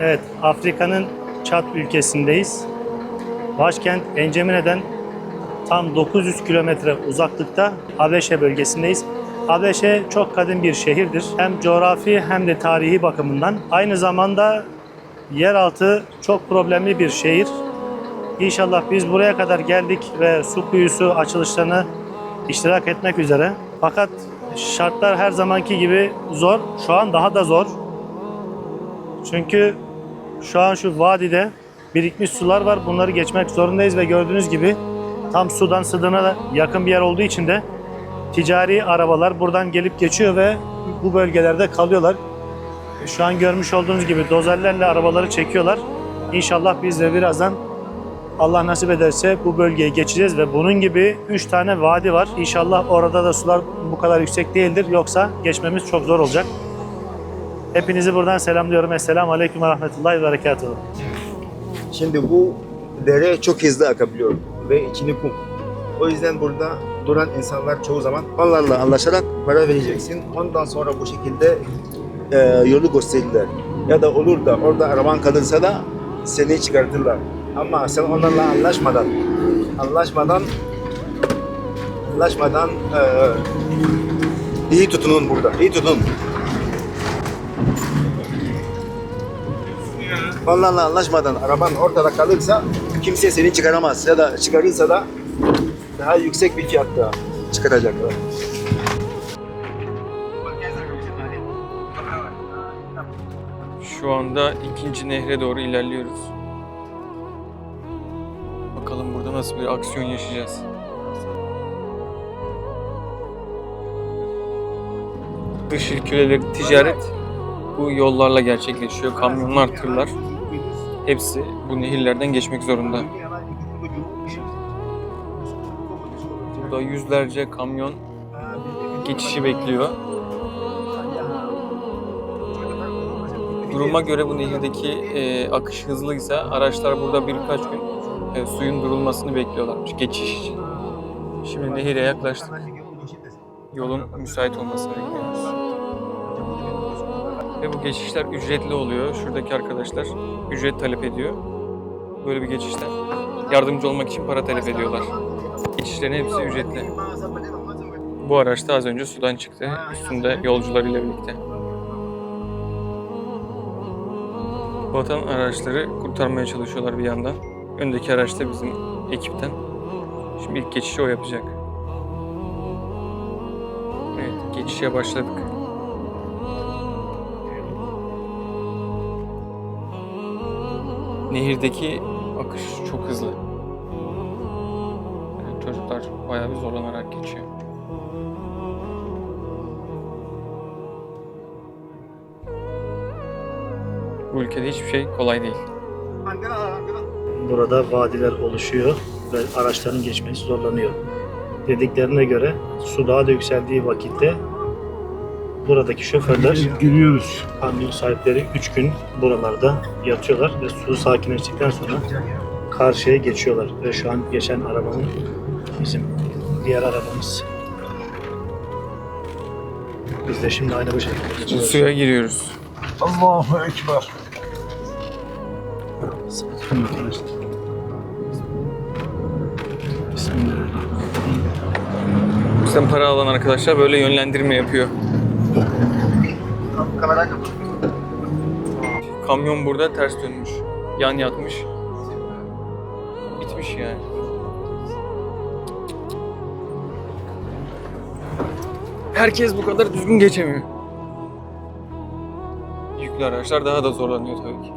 Evet, Afrika'nın Çat ülkesindeyiz. Başkent Encemine'den tam 900 kilometre uzaklıkta Habeşe bölgesindeyiz. Habeşe çok kadim bir şehirdir. Hem coğrafi hem de tarihi bakımından. Aynı zamanda yeraltı çok problemli bir şehir. İnşallah biz buraya kadar geldik ve su kuyusu açılışlarını iştirak etmek üzere. Fakat şartlar her zamanki gibi zor. Şu an daha da zor. Çünkü şu an şu vadide birikmiş sular var. Bunları geçmek zorundayız ve gördüğünüz gibi tam sudan Sıdın'a da yakın bir yer olduğu için de ticari arabalar buradan gelip geçiyor ve bu bölgelerde kalıyorlar. Şu an görmüş olduğunuz gibi dozerlerle arabaları çekiyorlar. İnşallah biz de birazdan Allah nasip ederse bu bölgeye geçeceğiz ve bunun gibi 3 tane vadi var. İnşallah orada da sular bu kadar yüksek değildir. Yoksa geçmemiz çok zor olacak. Hepinizi buradan selamlıyorum. Esselamu Aleyküm ve Rahmetullahi ve Berekatuhu. Şimdi bu dere çok hızlı akabiliyor ve içini kum. O yüzden burada duran insanlar çoğu zaman onlarla anlaşarak para vereceksin. Ondan sonra bu şekilde e, yolu gösterirler. Ya da olur da orada araban kalırsa da seni çıkartırlar. Ama sen onlarla anlaşmadan anlaşmadan anlaşmadan e, iyi tutunun burada. İyi tutun. Onlarla anlaşmadan araban ortada kalırsa kimse seni çıkaramaz ya da çıkarırsa da daha yüksek bir fiyatta çıkaracaklar. Şu anda ikinci nehre doğru ilerliyoruz. Bakalım burada nasıl bir aksiyon yaşayacağız. Dış ülkeleri ticaret bu yollarla gerçekleşiyor. Kamyonlar, tırlar hepsi bu nehirlerden geçmek zorunda. Burada yüzlerce kamyon geçişi bekliyor. Duruma göre bu nehirdeki e, akış hızlıysa araçlar burada birkaç gün e, suyun durulmasını bekliyorlarmış geçiş için. Şimdi nehire yaklaştık. Yolun müsait olmasını bekliyoruz. Ve bu geçişler ücretli oluyor. Şuradaki arkadaşlar ücret talep ediyor. Böyle bir geçişten yardımcı olmak için para talep ediyorlar. Geçişlerin hepsi ücretli. Bu araç da az önce sudan çıktı. Üstünde yolcularıyla birlikte. Vatan araçları kurtarmaya çalışıyorlar bir yandan. Öndeki araç da bizim ekipten. Şimdi ilk geçişi o yapacak. Evet, geçişe başladık. Nehirdeki akış çok hızlı. Yani çocuklar bayağı bir zorlanarak geçiyor. Bu ülkede hiçbir şey kolay değil. Burada vadiler oluşuyor ve araçların geçmesi zorlanıyor. Dediklerine göre su daha da yükseldiği vakitte buradaki şoförler, Giriyoruz. kamyon sahipleri 3 gün buralarda yatıyorlar ve su sakinleştikten sonra karşıya geçiyorlar. Ve şu an geçen arabanın bizim diğer arabamız. Biz de şimdi aynı bu şekilde geçiyoruz. suya giriyoruz. Allahu Ekber. Bismillahirrahmanirrahim. Bizden para alan arkadaşlar böyle yönlendirme yapıyor. Kamera kapat. Kamyon burada ters dönmüş. Yan yatmış. Bitmiş yani. Herkes bu kadar düzgün geçemiyor. Yüklü araçlar daha da zorlanıyor tabii ki.